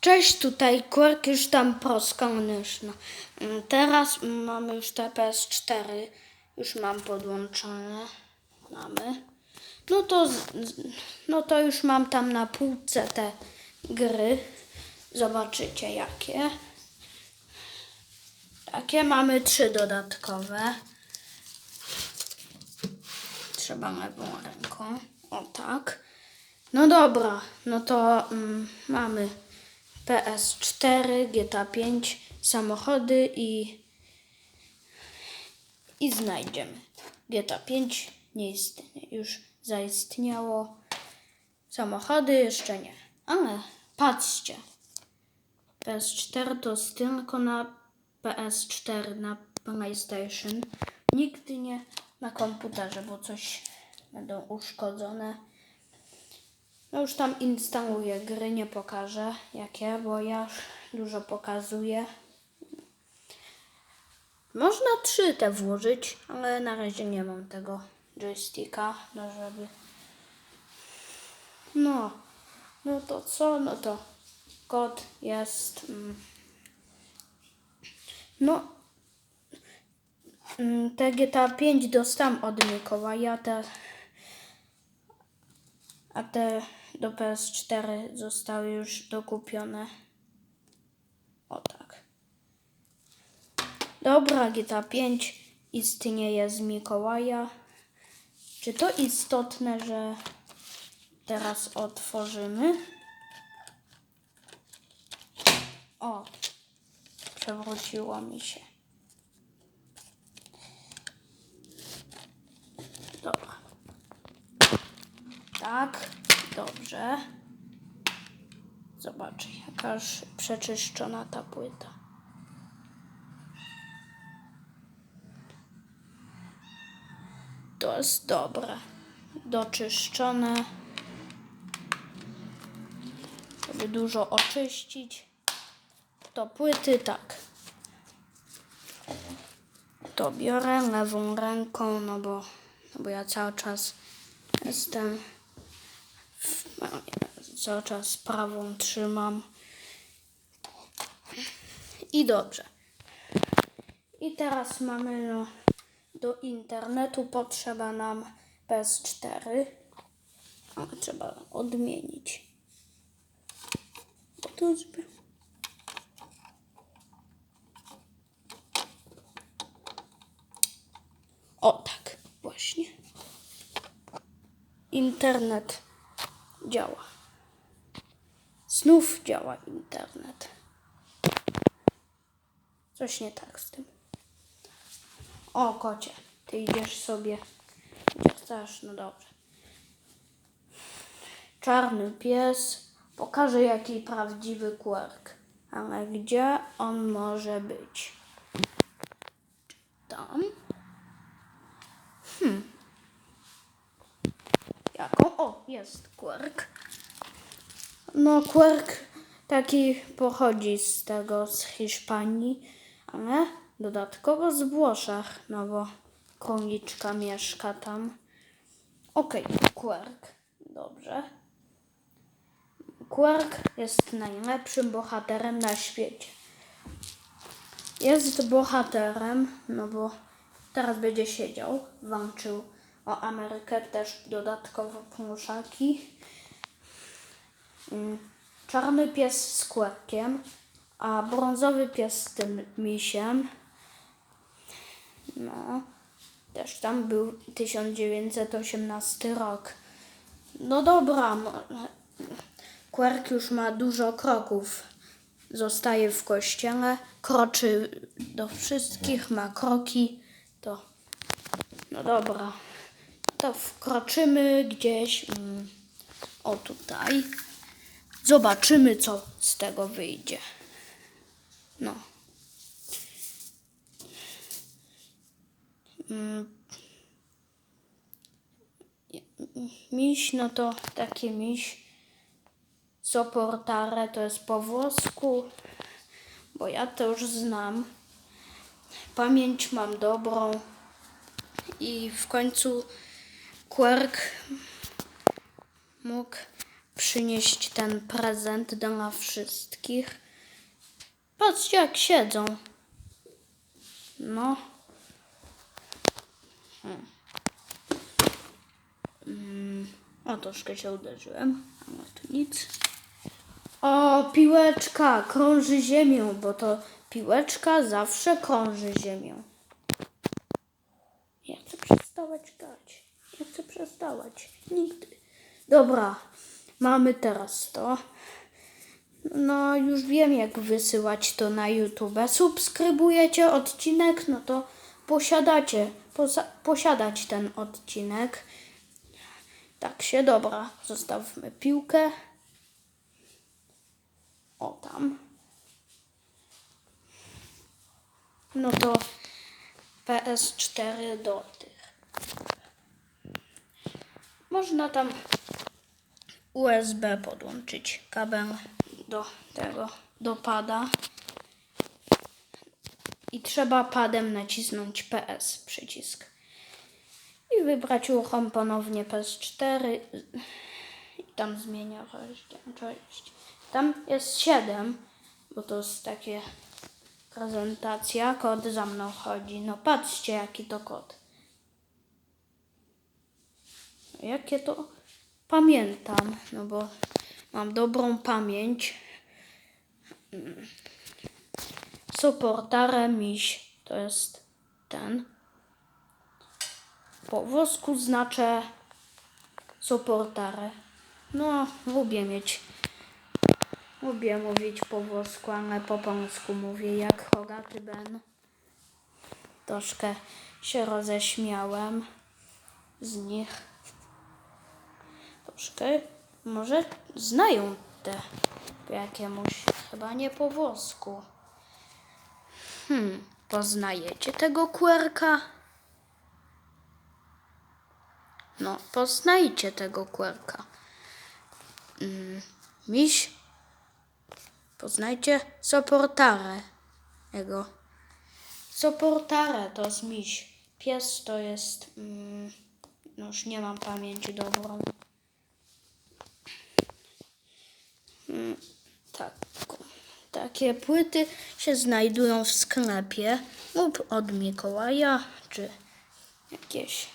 Cześć, tutaj Quark już tam proskonyszno. Teraz mamy już te PS4. Już mam podłączone. Mamy. No to, no to już mam tam na półce te gry. Zobaczycie jakie. Takie mamy trzy dodatkowe. Trzeba lewą ręką. O tak. No dobra, no to mm, mamy PS4, GTA 5, samochody i i znajdziemy. GTA 5 nie istnieje, już zaistniało. Samochody jeszcze nie. Ale patrzcie. PS4 to tylko na PS4, na PlayStation. Nigdy nie na komputerze, bo coś będą uszkodzone. No już tam instaluję gry, nie pokażę jakie, bo ja dużo pokazuję. Można trzy te włożyć, ale na razie nie mam tego joysticka, no żeby... No, no to co? No to kod jest... Mm, no, mm, te GTA 5 dostałam od Mikołaja, te a te do PS4 zostały już dokupione. O tak. Dobra, GTA 5 istnieje z Mikołaja. Czy to istotne, że teraz otworzymy? O, przewróciło mi się. Dobra. Tak, dobrze. Zobacz, jakaż przeczyszczona ta płyta. To jest dobre. Doczyszczone. Żeby dużo oczyścić. To płyty tak. To biorę lewą ręką, no bo, no bo ja cały czas jestem cały czas prawą trzymam. I dobrze. I teraz mamy no, do internetu potrzeba nam PS4. Ale trzeba odmienić. To. O tak, właśnie. Internet działa. Znów działa internet. Coś nie tak z tym. O, kocie, ty idziesz sobie gdzie chcesz, no dobrze. Czarny pies pokaże jaki prawdziwy kłerk. Ale gdzie on może być? Tam? Jaką? O, jest kłerk. No, kłerk taki pochodzi z tego, z Hiszpanii, ale dodatkowo z Włoszech, no bo króliczka mieszka tam. Okej, kłerk. Dobrze. Kłerk jest najlepszym bohaterem na świecie. Jest bohaterem, no bo teraz będzie siedział, walczył o Amerykę, też dodatkowo pluszaki. Mm, Czarny pies z kłerkiem, a brązowy pies z tym misiem. No, też tam był 1918 rok. No dobra, Kłerk już ma dużo kroków. Zostaje w kościele, kroczy do wszystkich, ma kroki. To, no dobra, to wkroczymy gdzieś. mm, O tutaj. Zobaczymy, co z tego wyjdzie. No. Mm. Miś, no to taki miś. Soportare to jest po włosku, bo ja to już znam. Pamięć mam dobrą i w końcu Quirk mógł przynieść ten prezent dla wszystkich. Patrzcie, jak siedzą. No. Hmm. Mm, O, troszkę się uderzyłem. No tu nic. O, piłeczka krąży ziemią, bo to piłeczka zawsze krąży ziemią. Ja chcę przestawać grać. Ja chcę przestawać. Nigdy. Dobra, mamy teraz to. No, już wiem, jak wysyłać to na YouTube. Subskrybujecie odcinek, no to posiadacie, poza, posiadać ten odcinek. Tak się, dobra. Zostawmy piłkę. O, tam. No to PS4 do tych. Można tam USB podłączyć kabel do tego, do pada. I trzeba padem nacisnąć PS przycisk. I wybrać uruchom ponownie PS4 i tam zmienia rozdzielczość. Tam jest 7, bo to jest takie prezentacja. Kod za mną chodzi. No patrzcie, jaki to kod. Jakie to pamiętam, no bo mam dobrą pamięć. Soportare miś to jest ten. Po włosku znaczę soportare. No, lubię mieć. Lubię mówić po włosku, ale po polsku mówię jak Hogaty Ben. Troszkę się roześmiałem z nich. Troszkę może znają te po jakiemuś, chyba nie po włosku. Hmm, poznajecie tego kwerka? No, poznajcie tego kwerka. Mm, miś, poznajcie soportare jego. Soportare to jest miś. Pies to jest, mm, no już nie mam pamięci dobrą. Tak, takie płyty się znajdują w sklepie lub od Mikołaja, czy jakieś.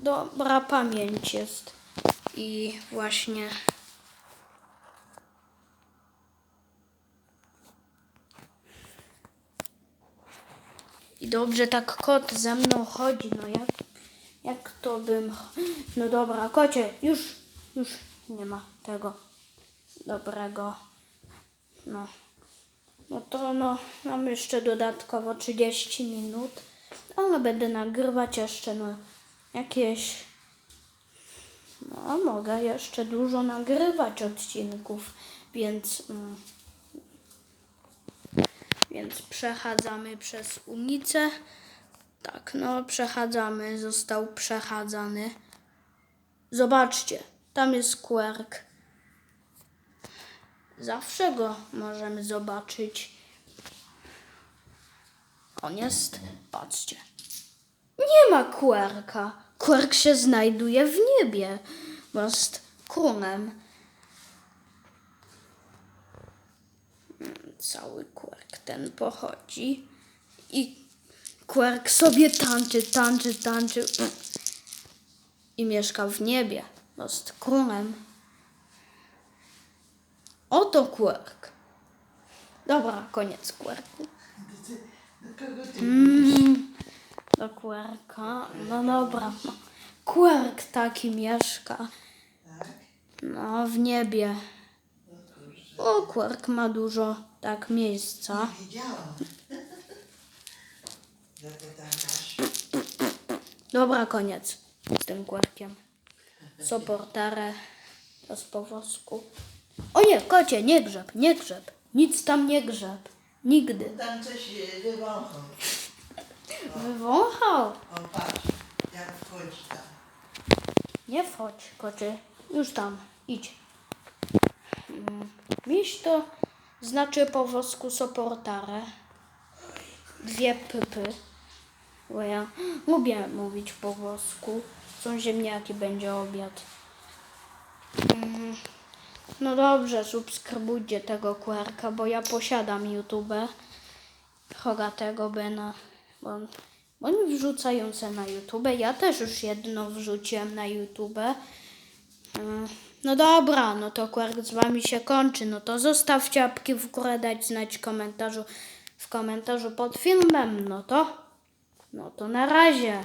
Dobra pamięć jest i właśnie. I dobrze tak kot ze mną chodzi, no jak, jak to bym... No dobra, kocie, już, już nie ma tego dobrego. No. No to no, mam jeszcze dodatkowo 30 minut, ale będę nagrywać jeszcze no jakieś... No, mogę jeszcze dużo nagrywać odcinków, więc... Mm, więc przechadzamy przez ulicę. Tak, no przechadzamy, został przechadzany. Zobaczcie, tam jest kwerk. Zawsze go możemy zobaczyć. On jest, patrzcie. Nie ma kwerka. Kwerk się znajduje w niebie, jest królem. cały kwerk ten pochodzi i kwerk sobie tańczy, tańczy, tańczy i mieszka w niebie. Jest królem. Oto kwerk. Dobra, koniec kwerku. Mm, do kwerka. No dobra. Kwerk taki mieszka. No, w niebie. O, kwerk ma dużo tak miejsca. Dobra, koniec z tym kwerkiem. Soportare. To z po włosku. O nie, kocie, nie grzeb, nie grzeb. Nic tam nie grzeb. Nigdy. Tam coś e, wywąchał. Wywąchał. O, patrz, jak wchodzi tam. Nie wchodź, kocie. Już tam. Idź. Mm, Miś to znaczy po włosku soportare. Dwie pypy. Bo ja lubię mówić po włosku. Są ziemniaki, będzie obiad. Mm, No dobrze, subskrybujcie tego kłarka, bo ja posiadam YouTube. Rogatego Bena, bo, oni wrzucają se na YouTube. Ja też już jedno wrzuciłem na YouTube. Mm, No dobra, no to kłark z wami się kończy. No to zostawcie łapki w górę, dać znać w komentarzu, w komentarzu pod filmem. No to, no to na razie.